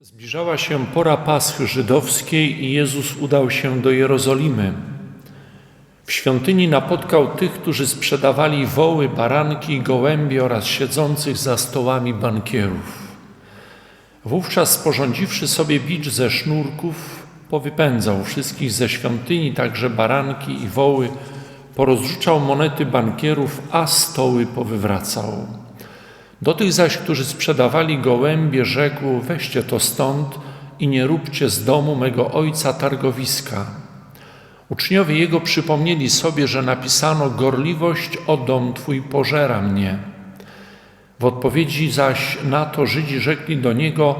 Zbliżała się pora Paschy żydowskiej i Jezus udał się do Jerozolimy. W świątyni napotkał tych, którzy sprzedawali woły, baranki i gołębie oraz siedzących za stołami bankierów. Wówczas sporządziwszy sobie bicz ze sznurków, powypędzał wszystkich ze świątyni, także baranki i woły, porozrzucał monety bankierów, a stoły powywracał. Do tych zaś, którzy sprzedawali gołębie, rzekł: Weźcie to stąd i nie róbcie z domu mego ojca targowiska. Uczniowie jego przypomnieli sobie, że napisano: Gorliwość o dom twój pożera mnie. W odpowiedzi zaś na to Żydzi rzekli do niego: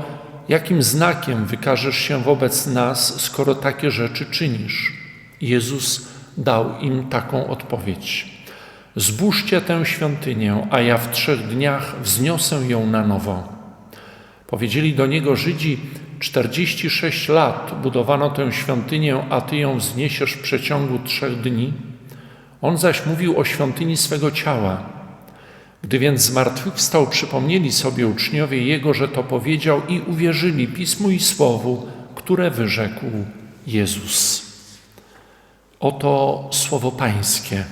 Jakim znakiem wykażesz się wobec nas, skoro takie rzeczy czynisz? Jezus dał im taką odpowiedź. Zbóżcie tę świątynię, a ja w trzech dniach wzniosę ją na nowo. Powiedzieli do niego Żydzi: 46 lat budowano tę świątynię, a ty ją wzniesiesz w przeciągu trzech dni. On zaś mówił o świątyni swego ciała. Gdy więc zmartwychwstał, przypomnieli sobie uczniowie jego, że to powiedział i uwierzyli pismu i słowu, które wyrzekł Jezus. Oto słowo Pańskie.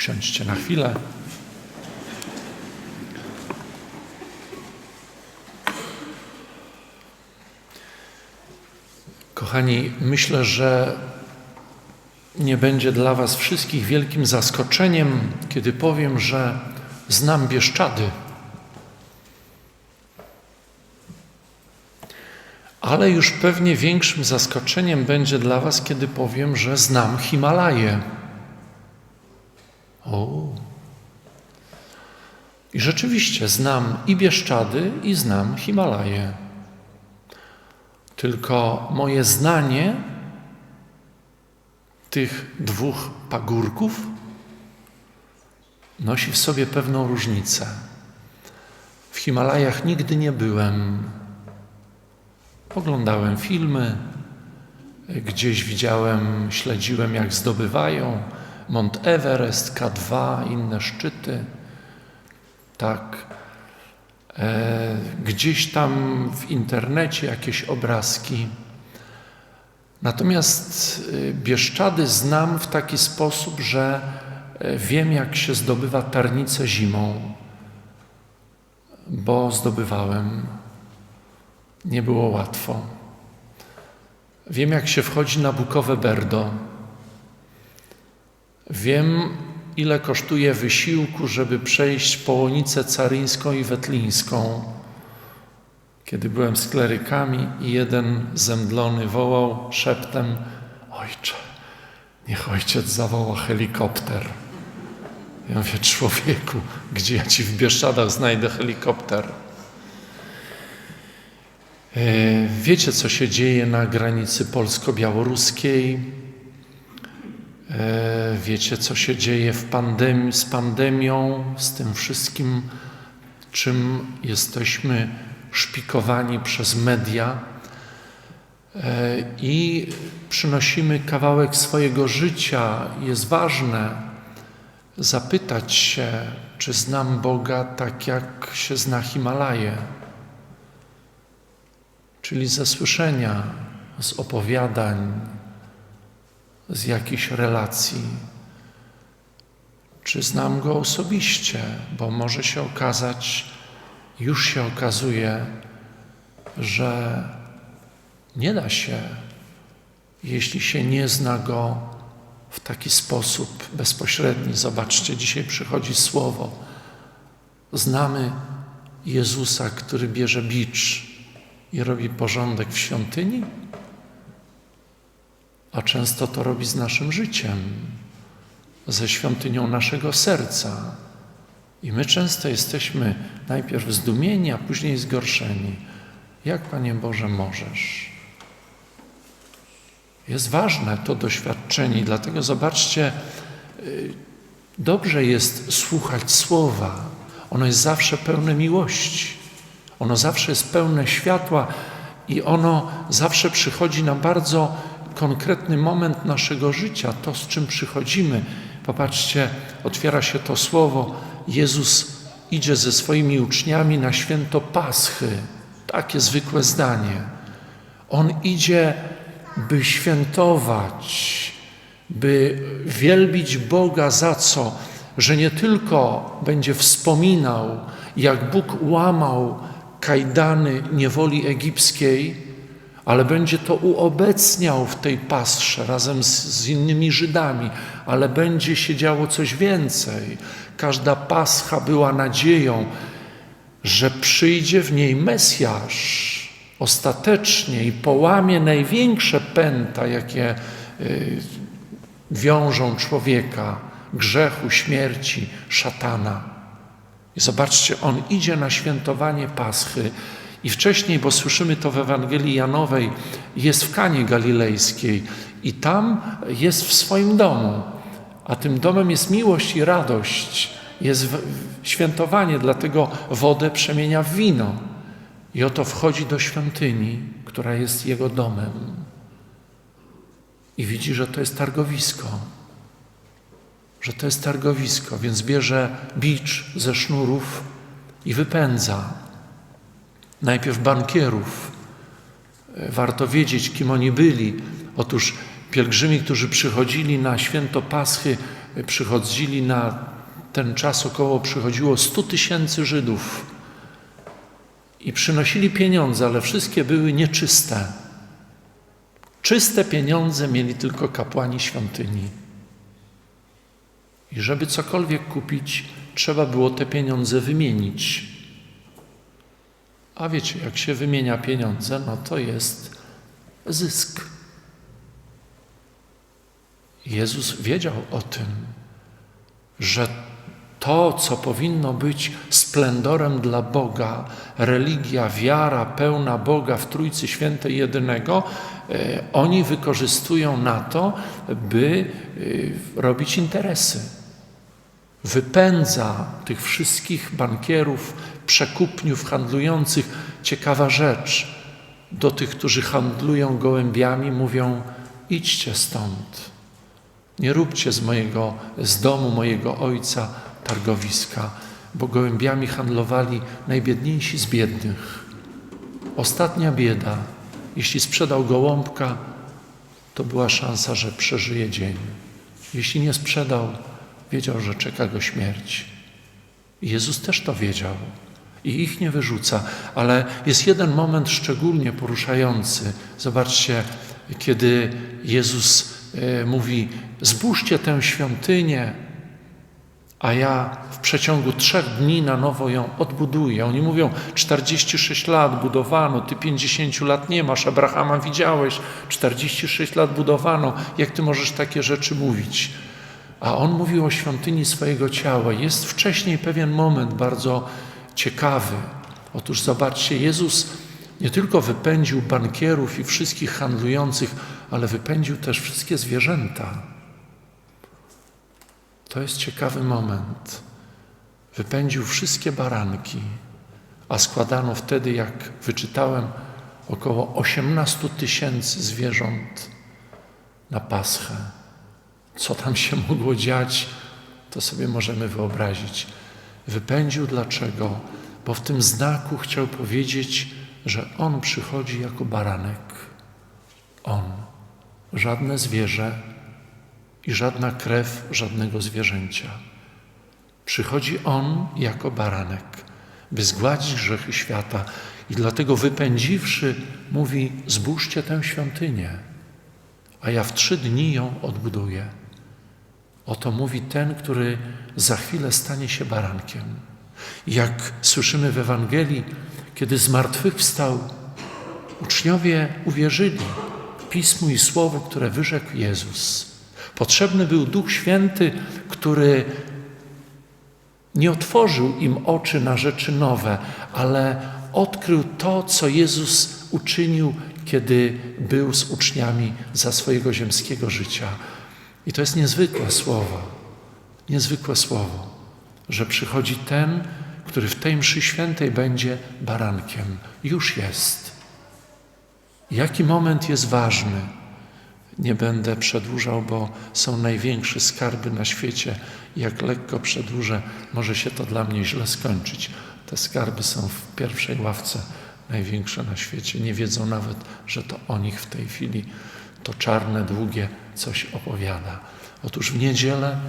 Usiądźcie na chwilę. Kochani, myślę, że nie będzie dla Was wszystkich wielkim zaskoczeniem, kiedy powiem, że znam Bieszczady. Ale już pewnie większym zaskoczeniem będzie dla Was, kiedy powiem, że znam Himalaje. O. I rzeczywiście znam i Bieszczady, i znam Himalaje. Tylko moje znanie tych dwóch pagórków nosi w sobie pewną różnicę. W Himalajach nigdy nie byłem. Oglądałem filmy, gdzieś widziałem, śledziłem, jak zdobywają Mont Everest, K2, inne szczyty. Tak. E, gdzieś tam w internecie jakieś obrazki. Natomiast y, Bieszczady znam w taki sposób, że e, wiem, jak się zdobywa tarnicę zimą, bo zdobywałem. Nie było łatwo. Wiem, jak się wchodzi na Bukowe Berdo. Wiem, ile kosztuje wysiłku, żeby przejść Połonicę Caryńską i Wetlińską. Kiedy byłem z klerykami i jeden zemdlony wołał szeptem: Ojcze, niech ojciec zawoła helikopter. Ja mówię, człowieku, gdzie ja ci w Bieszczadach znajdę helikopter? E, wiecie, co się dzieje na granicy polsko-białoruskiej? E, wiecie, co się dzieje w z pandemią, z tym wszystkim, czym jesteśmy szpikowani przez media e, i przynosimy kawałek swojego życia. Jest ważne zapytać się, czy znam Boga tak, jak się zna Himalaje, czyli ze słyszenia, z opowiadań, z jakichś relacji. Czy znam Go osobiście, bo może się okazać, już się okazuje, że nie da się, jeśli się nie zna Go w taki sposób bezpośredni. Zobaczcie, dzisiaj przychodzi słowo. Znamy Jezusa, który bierze bicz i robi porządek w świątyni, a często to robi z naszym życiem, ze świątynią naszego serca. I my często jesteśmy najpierw zdumieni, a później zgorszeni. Jak, Panie Boże, możesz? Jest ważne to doświadczenie, dlatego zobaczcie, y, dobrze jest słuchać słowa. Ono jest zawsze pełne miłości, ono zawsze jest pełne światła i ono zawsze przychodzi na bardzo konkretny moment naszego życia, to z czym przychodzimy. Popatrzcie, otwiera się to słowo. Jezus idzie ze swoimi uczniami na święto Paschy. Takie zwykłe zdanie. On idzie, by świętować, by wielbić Boga za co? Że nie tylko będzie wspominał, jak Bóg łamał kajdany niewoli egipskiej, ale będzie to uobecniał w tej pasrze razem z, z, innymi Żydami, ale będzie się działo coś więcej. Każda pascha była nadzieją, że przyjdzie w niej Mesjasz ostatecznie i połamie największe pęta, jakie y, wiążą człowieka, grzechu, śmierci, szatana. I zobaczcie, on idzie na świętowanie Paschy i wcześniej, bo słyszymy to w Ewangelii Janowej, jest w Kanie Galilejskiej i tam jest w swoim domu. A tym domem jest miłość i radość, jest świętowanie, dlatego wodę przemienia w wino. I oto wchodzi do świątyni, która jest jego domem. I widzi, że to jest targowisko. Że to jest targowisko, więc bierze bicz ze sznurów i wypędza najpierw bankierów. Warto wiedzieć, kim oni byli. Otóż pielgrzymi, którzy przychodzili na święto Paschy, przychodzili na ten czas około przychodziło 100 tysięcy Żydów i przynosili pieniądze, ale wszystkie były nieczyste. Czyste pieniądze mieli tylko kapłani świątyni. I żeby cokolwiek kupić, trzeba było te pieniądze wymienić. A wiecie, jak się wymienia pieniądze, no to jest zysk. Jezus wiedział o tym, że to, co powinno być splendorem dla Boga, religia, wiara pełna Boga w Trójcy Świętej Jedynego, e, oni wykorzystują na to, by e, robić interesy. Wypędza tych wszystkich bankierów, przekupniów, handlujących. Ciekawa rzecz. Do tych, którzy handlują gołębiami, mówią: idźcie stąd. Nie róbcie z mojego, z domu mojego ojca targowiska, bo gołębiami handlowali najbiedniejsi z biednych. Ostatnia bieda. Jeśli sprzedał gołąbka, to była szansa, że przeżyje dzień. Jeśli nie sprzedał, wiedział, że czeka go śmierć. Jezus też to wiedział i ich nie wyrzuca, ale jest jeden moment szczególnie poruszający. Zobaczcie, kiedy Jezus e, mówi: Zbóżcie tę świątynię, a ja w przeciągu trzech dni na nowo ją odbuduję. Oni mówią, 46 lat budowano, ty 50 lat nie masz, Abrahama widziałeś, 46 lat budowano, jak ty możesz takie rzeczy mówić? A on mówił o świątyni swojego ciała. Jest wcześniej pewien moment bardzo ciekawy. Otóż zobaczcie, Jezus nie tylko wypędził bankierów i wszystkich handlujących, ale wypędził też wszystkie zwierzęta. To jest ciekawy moment. Wypędził wszystkie baranki, a składano wtedy, jak wyczytałem, około 18 tysięcy zwierząt na Paschę. Co tam się mogło dziać, to sobie możemy wyobrazić. Wypędził dlaczego? Bo w tym znaku chciał powiedzieć, że On przychodzi jako baranek. On, żadne zwierzę, i żadna krew żadnego zwierzęcia. Przychodzi On jako baranek, by zgładzić grzechy świata i dlatego wypędziwszy, mówi: Zbóżcie tę świątynię, a ja w trzy dni ją odbuduję. Oto mówi ten, który za chwilę stanie się barankiem. Jak słyszymy w Ewangelii, kiedy zmartwychwstał, uczniowie uwierzyli Pismu i Słowu, które wyrzekł Jezus. Potrzebny był Duch Święty, który nie otworzył im oczy na rzeczy nowe, ale odkrył to, co Jezus uczynił, kiedy był z uczniami za swojego ziemskiego życia. I to jest niezwykłe słowo, niezwykłe słowo, że przychodzi ten, który w tej mszy świętej będzie barankiem. Już jest. Jaki moment jest ważny? nie będę przedłużał, bo są największe skarby na świecie. Jak lekko przedłużę, może się to dla mnie źle skończyć. Te skarby są w pierwszej ławce, największe na świecie. Nie wiedzą nawet, że to o nich w tej chwili to czarne, długie coś opowiada. Otóż w niedzielę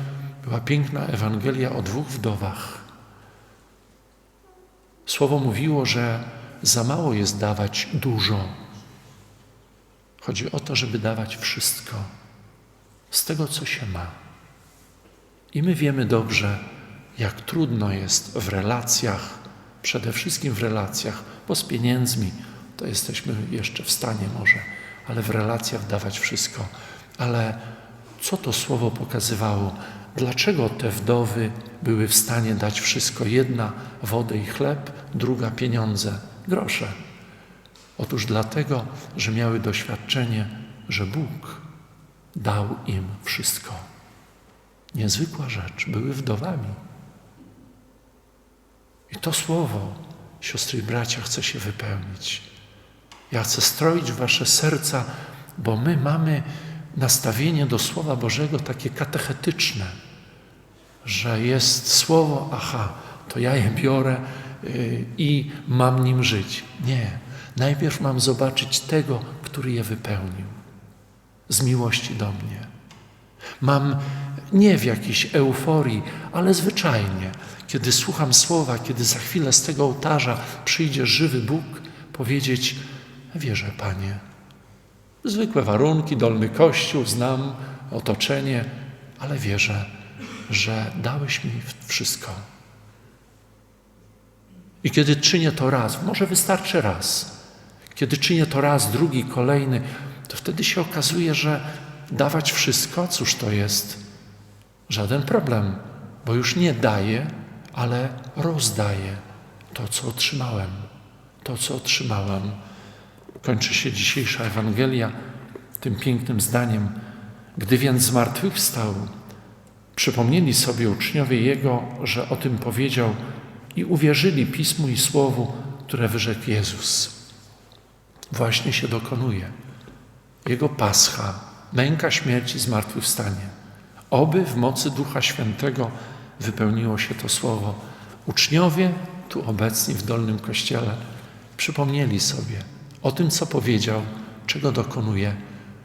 była piękna Ewangelia o dwóch wdowach. Słowo mówiło, że za mało jest dawać dużo. Chodzi o to, żeby dawać wszystko z tego, co się ma. I my wiemy dobrze, jak trudno jest w relacjach, przede wszystkim w relacjach, bo z pieniędzmi to jesteśmy jeszcze w stanie może, ale w relacjach dawać wszystko. Ale co to słowo pokazywało? Dlaczego te wdowy były w stanie dać wszystko? Jedna wodę i chleb, druga pieniądze, grosze. Otóż dlatego, że miały doświadczenie, że Bóg dał im wszystko. Niezwykła rzecz, były wdowami. I to słowo, siostry i bracia, chce się wypełnić. Ja chcę stroić wasze serca, bo my mamy nastawienie do Słowa Bożego takie katechetyczne, że jest Słowo, aha, to ja je biorę yy, i mam nim żyć. Nie. Najpierw mam zobaczyć tego, który je wypełnił z miłości do mnie. Mam nie w jakiejś euforii, ale zwyczajnie, kiedy słucham słowa, kiedy za chwilę z tego ołtarza przyjdzie żywy Bóg, powiedzieć: Wierzę, Panie. Zwykłe warunki, dolny kościół, znam otoczenie, ale wierzę, że dałeś mi wszystko. I kiedy czynię to raz, może wystarczy raz, kiedy czynię to raz, drugi, kolejny, to wtedy się okazuje, że dawać wszystko, cóż to jest? Żaden problem, bo już nie daję, ale rozdaję to, co otrzymałem. To, co otrzymałem. Kończy się dzisiejsza Ewangelia tym pięknym zdaniem. Gdy więc zmartwychwstał, przypomnieli sobie uczniowie Jego, że o tym powiedział i uwierzyli Pismu i Słowu, które wyrzekł Jezus. Właśnie się dokonuje. Jego pascha, męka śmierci, zmartwychwstanie. Oby w mocy Ducha Świętego wypełniło się to słowo. Uczniowie, tu obecni w Dolnym Kościele, przypomnieli sobie o tym, co powiedział, czego dokonuje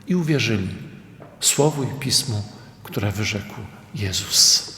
i uwierzyli Słowu i Pismu, które wyrzekł Jezus.